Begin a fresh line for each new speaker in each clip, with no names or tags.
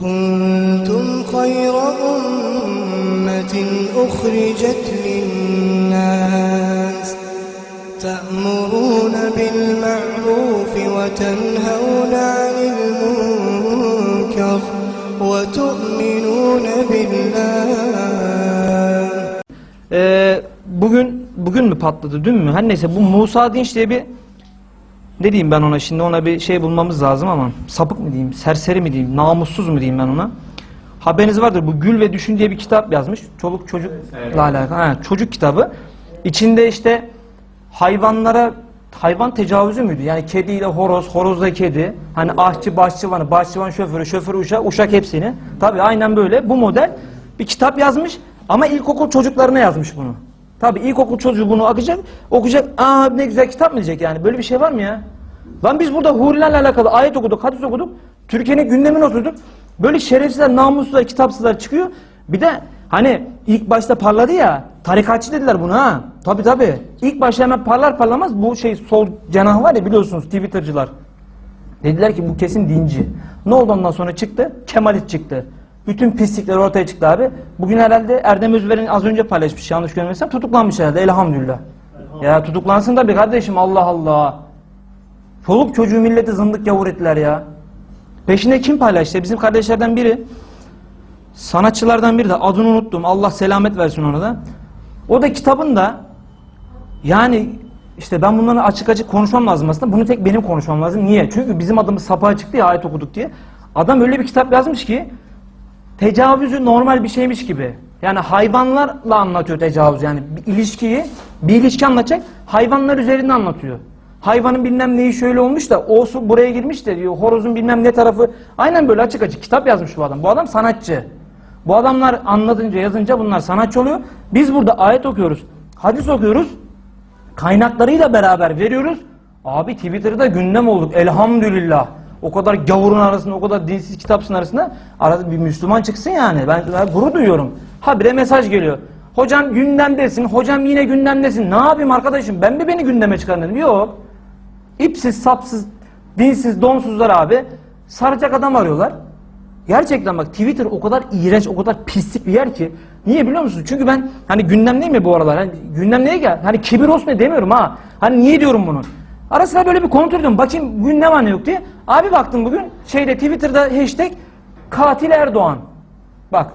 كنتم خير أمة أخرجت للناس تأمرون بالمعروف وتنهون عن المنكر وتؤمنون بالله
bugün bugün mü patladı dün mü? Her neyse bu Musa Dinç diye bir ne diyeyim ben ona şimdi ona bir şey bulmamız lazım ama sapık mı diyeyim, serseri mi diyeyim, namussuz mu diyeyim ben ona. Haberiniz vardır bu Gül ve Düşün diye bir kitap yazmış. Çoluk çocukla alakalı. Ha, çocuk kitabı. İçinde işte hayvanlara hayvan tecavüzü müydü? Yani kediyle horoz, horozla kedi. Hani ahçı, bahçıvanı, bahçıvan şoförü, şoför uşak, uşak hepsini. Tabii aynen böyle bu model bir kitap yazmış ama ilkokul çocuklarına yazmış bunu. Tabii ilkokul çocuğu bunu okuyacak, okuyacak. Aa ne güzel kitap mı diyecek yani? Böyle bir şey var mı ya? Lan biz burada hurilerle alakalı ayet okuduk, hadis okuduk. Türkiye'nin gündemine oturduk. Böyle şerefsizler, namussuzlar, kitapsızlar çıkıyor. Bir de hani ilk başta parladı ya, tarikatçı dediler buna ha. Tabii tabii. İlk başta hemen parlar parlamaz bu şey sol cenah var ya biliyorsunuz Twitter'cılar. Dediler ki bu kesin dinci. Ne oldu ondan sonra çıktı? Kemalit çıktı. Bütün pislikler ortaya çıktı abi. Bugün herhalde Erdem Özver'in az önce paylaşmış yanlış görmesem tutuklanmış herhalde elhamdülillah. Ya tutuklansın tabii kardeşim Allah Allah. Çoluk çocuğu milleti zındık yavur ettiler ya. Peşinde kim paylaştı? Bizim kardeşlerden biri. Sanatçılardan biri de adını unuttum. Allah selamet versin ona da. O da kitabında yani işte ben bunları açık açık konuşmam lazım aslında. Bunu tek benim konuşmam lazım. Niye? Çünkü bizim adımız sapığa çıktı ya ayet okuduk diye. Adam öyle bir kitap yazmış ki tecavüzü normal bir şeymiş gibi. Yani hayvanlarla anlatıyor tecavüz yani bir ilişkiyi bir ilişki anlatacak hayvanlar üzerinde anlatıyor. Hayvanın bilmem neyi şöyle olmuş da o su buraya girmiş de diyor horozun bilmem ne tarafı aynen böyle açık açık kitap yazmış bu adam. Bu adam sanatçı. Bu adamlar anlatınca yazınca bunlar sanatçı oluyor. Biz burada ayet okuyoruz. Hadis okuyoruz. Kaynaklarıyla beraber veriyoruz. Abi Twitter'da gündem olduk elhamdülillah. O kadar gavurun arasında, o kadar dinsiz kitapsın arasında arada bir Müslüman çıksın yani. Ben, ben gurur duyuyorum. Habire mesaj geliyor. Hocam gündemdesin, hocam yine gündemdesin. Ne yapayım arkadaşım? Ben mi beni gündeme çıkarın. Yok. İpsiz, sapsız, dinsiz, donsuzlar abi saracak adam arıyorlar. Gerçekten bak Twitter o kadar iğrenç, o kadar pislik bir yer ki. Niye biliyor musun? Çünkü ben hani gündemdeyim ya bu aralar. Hani gündem neye gel? Hani kibir olsun diye demiyorum ha. Hani niye diyorum bunu? Ara sıra böyle bir ediyorum. Bakayım gündem var ne yok diye. Abi baktım bugün şeyde Twitter'da hashtag katil Erdoğan. Bak.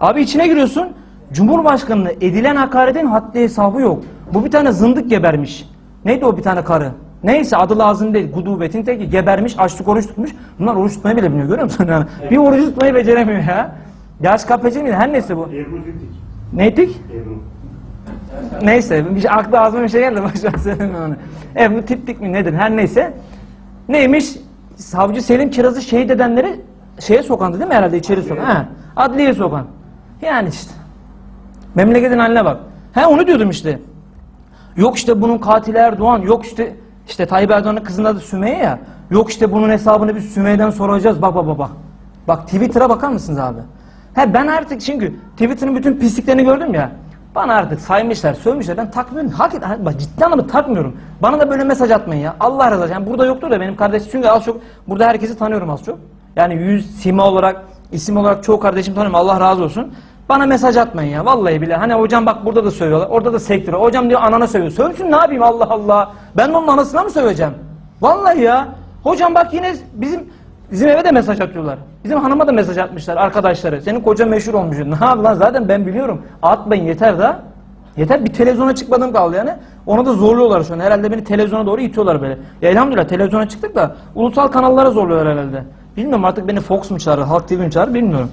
Abi içine giriyorsun. Cumhurbaşkanına edilen hakaretin haddi hesabı yok. Bu bir tane zındık gebermiş. Neydi o bir tane karı? Neyse adı lazım değil. Gudubetin teki gebermiş, açlık oruç tutmuş. Bunlar oruç tutmayı bile bilmiyor görüyor musun? Yani bir oruç tutmayı beceremiyor ya. Yaş kapıcı mıydı? Her neyse bu.
Ebru Tütik.
Neydik?
Ebru.
Neyse bir şey, aklı ağzıma bir şey geldi başa söyleme onu. Evet bu tiptik mi nedir her neyse. Neymiş? Savcı Selim Kiraz'ı şehit edenleri şeye sokandı değil mi herhalde içeri sokan? Ha, adliyeye sokan. Yani işte. Memleketin haline bak. He onu diyordum işte. Yok işte bunun katili Erdoğan, yok işte işte Tayyip Erdoğan'ın kızının adı Sümeyye ya. Yok işte bunun hesabını biz Sümeyye'den soracağız. Bak bak bak bak. Bak Twitter'a bakar mısınız abi? He ben artık çünkü Twitter'ın bütün pisliklerini gördüm ya. Bana artık saymışlar, sövmüşler. Ben takmıyorum. Hakikaten bak ciddi anlamda takmıyorum. Bana da böyle mesaj atmayın ya. Allah razı olsun. Yani burada yoktur da benim kardeşim. Çünkü az çok burada herkesi tanıyorum az çok. Yani yüz, sima olarak, isim olarak çoğu kardeşim tanıyorum. Allah razı olsun. Bana mesaj atmayın ya. Vallahi bile. Hani hocam bak burada da sövüyorlar. Orada da sektiriyor. Hocam diyor anana sövüyor. Sövsün ne yapayım Allah Allah. Ben onun anasına mı söveceğim? Vallahi ya. Hocam bak yine bizim bizim eve de mesaj atıyorlar. Bizim hanıma da mesaj atmışlar arkadaşları. Senin koca meşhur olmuş. Ne yapayım lan zaten ben biliyorum. Atmayın yeter da. Yeter bir televizyona çıkmadım kaldı yani. Ona da zorluyorlar şu an. Herhalde beni televizyona doğru itiyorlar böyle. Ya elhamdülillah televizyona çıktık da ulusal kanallara zorluyorlar herhalde. Bilmiyorum artık beni Fox mu çağırır, Halk TV mi çağırır bilmiyorum.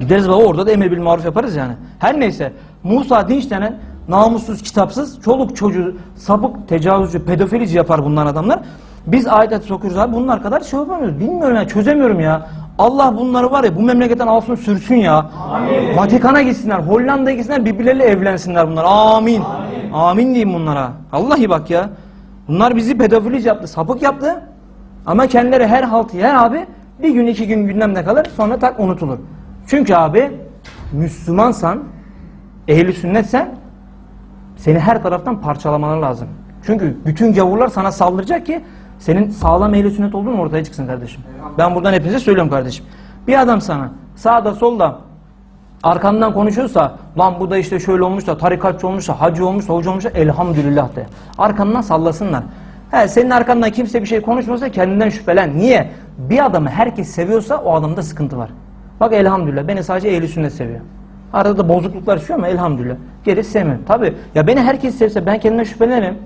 Gideriz baba orada da emir bil maruf yaparız yani. Her neyse Musa Dinç denen namussuz kitapsız çoluk çocuğu sapık tecavüzcü pedofilici yapar bunlar adamlar. Biz ayet sokuyoruz abi bunlar kadar şey yapamıyoruz. Bilmiyorum ya çözemiyorum ya. Allah bunları var ya bu memleketten alsın sürsün ya. Amin. Vatikan'a gitsinler, Hollanda'ya gitsinler birbirleriyle evlensinler bunlar. Amin. Amin. Amin diyeyim bunlara. Vallahi bak ya. Bunlar bizi pedofilici yaptı, sapık yaptı. Ama kendileri her halt yer abi bir gün iki gün gündemde kalır sonra tak unutulur. Çünkü abi Müslümansan, ehli sünnetsen seni her taraftan parçalamaları lazım. Çünkü bütün gavurlar sana saldıracak ki senin sağlam ehli sünnet olduğun ortaya çıksın kardeşim. Ben buradan hepinize söylüyorum kardeşim. Bir adam sana sağda solda arkandan konuşuyorsa lan bu da işte şöyle olmuş da tarikatçı olmuş da hacı olmuş da hoca olmuş da elhamdülillah de. Arkandan sallasınlar. He, senin arkandan kimse bir şey konuşmuyorsa kendinden şüphelen. Niye? Bir adamı herkes seviyorsa o adamda sıkıntı var. Bak elhamdülillah beni sadece ehli sünnet seviyor. Arada da bozukluklar çıkıyor ama elhamdülillah. Gerisi sevmiyorum. Tabi ya beni herkes sevse ben kendimden şüphelenirim.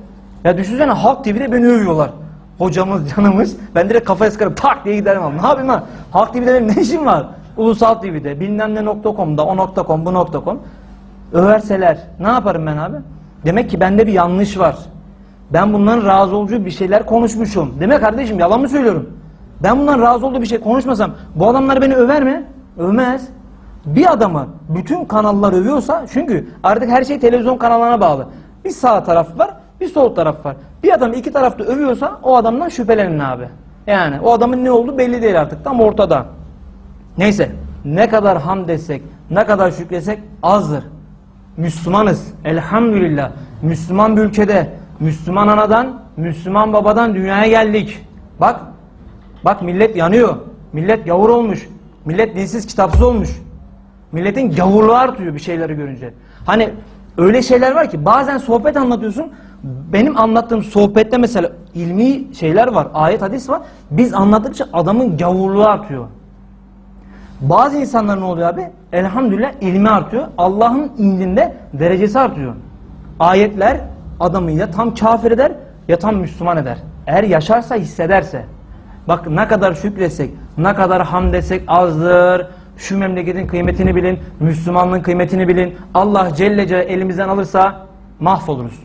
Ya düşünsene Halk TV'de beni övüyorlar. Hocamız, canımız. Ben direkt kafaya sıkarım tak diye giderim ama. Ne yapayım ha? Halk TV'de benim ne işim var? Ulusal TV'de, bilmem ne nokta.com'da, o nokta.com, bu nokta.com. Överseler ne yaparım ben abi? Demek ki bende bir yanlış var. Ben bunların razı olacağı bir şeyler konuşmuşum. Demek kardeşim yalan mı söylüyorum? Ben bundan razı olduğu bir şey konuşmasam bu adamlar beni över mi? Övmez. Bir adamı bütün kanallar övüyorsa çünkü artık her şey televizyon kanallarına bağlı. Bir sağ taraf var, bir sol taraf var. Bir adam iki tarafta övüyorsa o adamdan şüphelenin abi. Yani o adamın ne olduğu belli değil artık tam ortada. Neyse ne kadar hamd etsek, ne kadar şükretsek azdır. Müslümanız. Elhamdülillah. Müslüman bir ülkede, Müslüman anadan, Müslüman babadan dünyaya geldik. Bak, bak millet yanıyor. Millet gavur olmuş. Millet dinsiz kitapsız olmuş. Milletin gavurluğu artıyor bir şeyleri görünce. Hani öyle şeyler var ki bazen sohbet anlatıyorsun. Benim anlattığım sohbette mesela ilmi şeyler var, ayet hadis var. Biz anlattıkça adamın gavurluğu artıyor. Bazı insanlar ne oluyor abi? Elhamdülillah ilmi artıyor. Allah'ın indinde derecesi artıyor. Ayetler adamı ya tam kafir eder ya tam Müslüman eder. Eğer yaşarsa hissederse. Bak ne kadar şükretsek, ne kadar hamd etsek azdır. Şu memleketin kıymetini bilin, Müslümanlığın kıymetini bilin. Allah Celle Celle elimizden alırsa mahvoluruz.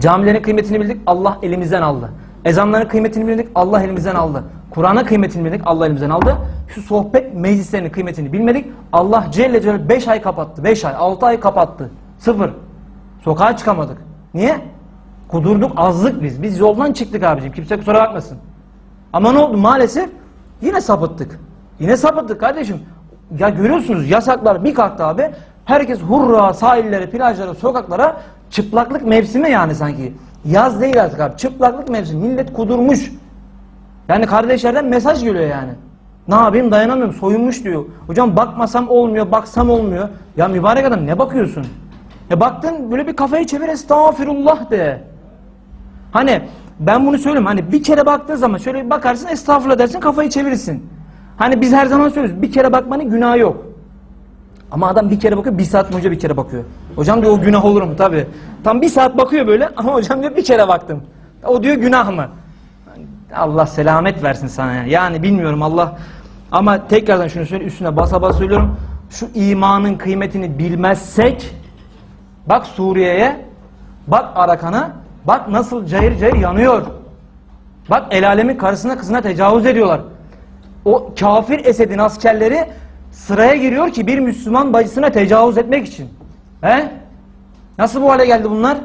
Camilerin kıymetini bildik, Allah elimizden aldı. Ezanların kıymetini bildik, Allah elimizden aldı. Kur'an'ın kıymetini bildik, Allah elimizden aldı. Şu sohbet meclislerinin kıymetini bilmedik, Allah Celle Celle 5 ay kapattı, 5 ay, 6 ay kapattı. Sıfır. Sokağa çıkamadık. Niye? Kudurduk, azlık biz. Biz yoldan çıktık abicim, kimse kusura bakmasın. Ama ne oldu? Maalesef yine sapıttık. Yine sapıttık kardeşim. Ya görüyorsunuz yasaklar bir kalktı abi. Herkes hurra sahillere, plajlara, sokaklara çıplaklık mevsimi yani sanki. Yaz değil artık abi. Çıplaklık mevsimi. Millet kudurmuş. Yani kardeşlerden mesaj geliyor yani. Ne yapayım dayanamıyorum soyunmuş diyor. Hocam bakmasam olmuyor, baksam olmuyor. Ya mübarek adam ne bakıyorsun? Ya baktın böyle bir kafayı çevir estağfirullah de. Hani ben bunu söylüyorum hani bir kere baktığın zaman şöyle bir bakarsın estağfurullah dersin kafayı çevirirsin. Hani biz her zaman söylüyoruz bir kere bakmanın günahı yok. Ama adam bir kere bakıyor bir saat boyunca bir kere bakıyor. Hocam diyor o günah olur mu tabi. Tam bir saat bakıyor böyle ama hocam diyor bir kere baktım. O diyor günah mı? Allah selamet versin sana ya. Yani bilmiyorum Allah ama tekrardan şunu söyle üstüne basa basa söylüyorum. Şu imanın kıymetini bilmezsek bak Suriye'ye bak Arakan'a bak nasıl cayır cayır yanıyor. Bak el alemin karısına kızına tecavüz ediyorlar. O kafir Esed'in askerleri sıraya giriyor ki bir Müslüman bacısına tecavüz etmek için. He? Nasıl bu hale geldi bunlar?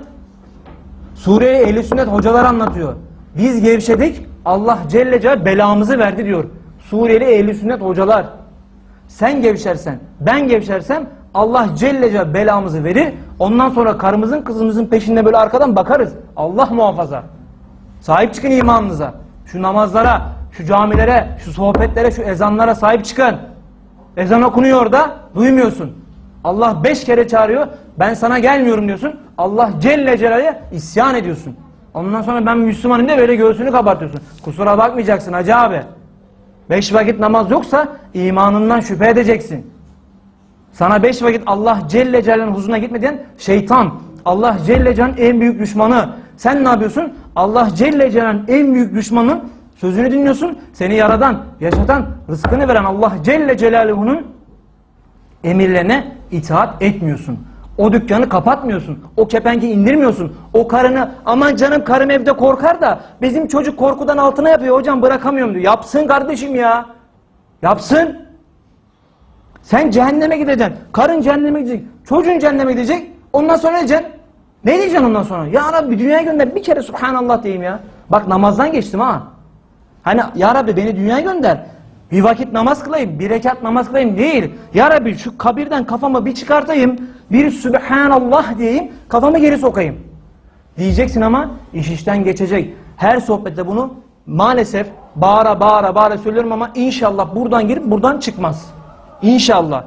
Suriye'ye ehli sünnet hocalar anlatıyor. Biz gevşedik Allah Celle Celle belamızı verdi diyor. Suriyeli ehli sünnet hocalar. Sen gevşersen, ben gevşersem Allah Celle Celle belamızı verir. Ondan sonra karımızın kızımızın peşinde böyle arkadan bakarız. Allah muhafaza. Sahip çıkın imanınıza. Şu namazlara, şu camilere, şu sohbetlere, şu ezanlara sahip çıkın. Ezan okunuyor orada, duymuyorsun. Allah beş kere çağırıyor, ben sana gelmiyorum diyorsun. Allah Celle Celal'e isyan ediyorsun. Ondan sonra ben Müslümanım de böyle göğsünü kabartıyorsun. Kusura bakmayacaksın hacı abi. Beş vakit namaz yoksa imanından şüphe edeceksin. Sana beş vakit Allah Celle Celal'in huzuruna gitmeden şeytan, Allah Celle Celal'in en büyük düşmanı. Sen ne yapıyorsun? Allah Celle Celal'in en büyük düşmanı sözünü dinliyorsun. Seni yaradan, yaşatan, rızkını veren Allah Celle Celaluhu'nun emirlerine itaat etmiyorsun. O dükkanı kapatmıyorsun. O kepengi indirmiyorsun. O karını aman canım karım evde korkar da bizim çocuk korkudan altına yapıyor hocam bırakamıyorum diyor. Yapsın kardeşim ya. Yapsın. Sen cehenneme gideceksin. Karın cehenneme gidecek. Çocuğun cehenneme gidecek. Ondan sonra ne diyeceksin? Ne diyeceksin ondan sonra? Ya Rabbi dünyaya gönder bir kere Subhanallah diyeyim ya. Bak namazdan geçtim ha. Hani Ya Rabbi beni dünyaya gönder. Bir vakit namaz kılayım, bir rekat namaz kılayım değil. Ya Rabbi şu kabirden kafamı bir çıkartayım, bir Sübhanallah diyeyim, kafamı geri sokayım. Diyeceksin ama iş işten geçecek. Her sohbette bunu maalesef Bağıra bağıra bağıra söylüyorum ama inşallah buradan girip buradan çıkmaz. İnşallah.